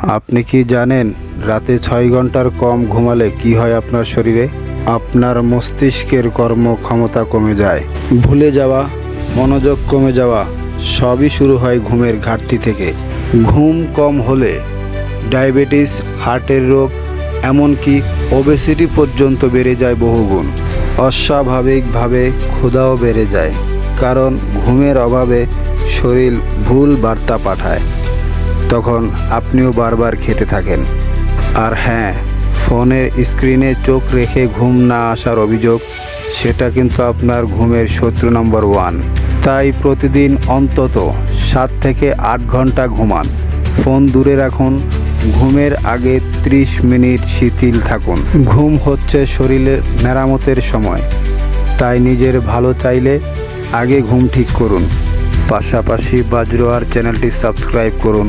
আপনি কি জানেন রাতে ছয় ঘণ্টার কম ঘুমালে কি হয় আপনার শরীরে? আপনার মস্তিষ্কের কর্মক্ষমতা কমে যায়। ভুলে যাওয়া, মনোযোগ কমে যাওয়া, সবই শুরু হয় ঘুমের ঘাটতি থেকে। ঘুম কম হলে ডায়াবেটিস, হার্টের রোগ, এমনকি ওবেসিটি পর্যন্ত বেড়ে যায় বহুগুণ। অস্বাভাবিকভাবে ক্ষুধাও বেড়ে যায়, কারণ ঘুমের অভাবে শরীর ভুল বার্তা পাঠায়। তখন আপনিও বারবার খেতে থাকেন। আর হ্যাঁ ফোনের স্ক্রিনে চোখ রেখে ঘুম না আসার অভিযোগ, সেটা কিন্তু আপনার ঘুমের শত্রু নম্বর ওয়ান। তাই প্রতিদিন অন্তত সাত থেকে আট ঘণ্টা ঘুমান। ফোন দূরে রাখুন, ঘুমের আগে 30 মিনিট শিথিল থাকুন। ঘুম হচ্ছে শরীরের মেরামতের সময়। তাই নিজের ভালো চাইলে আগে ঘুম ঠিক করুন। পাশাপাশি বাজরোয়ার চ্যানেলটি সাবস্ক্রাইব করুন।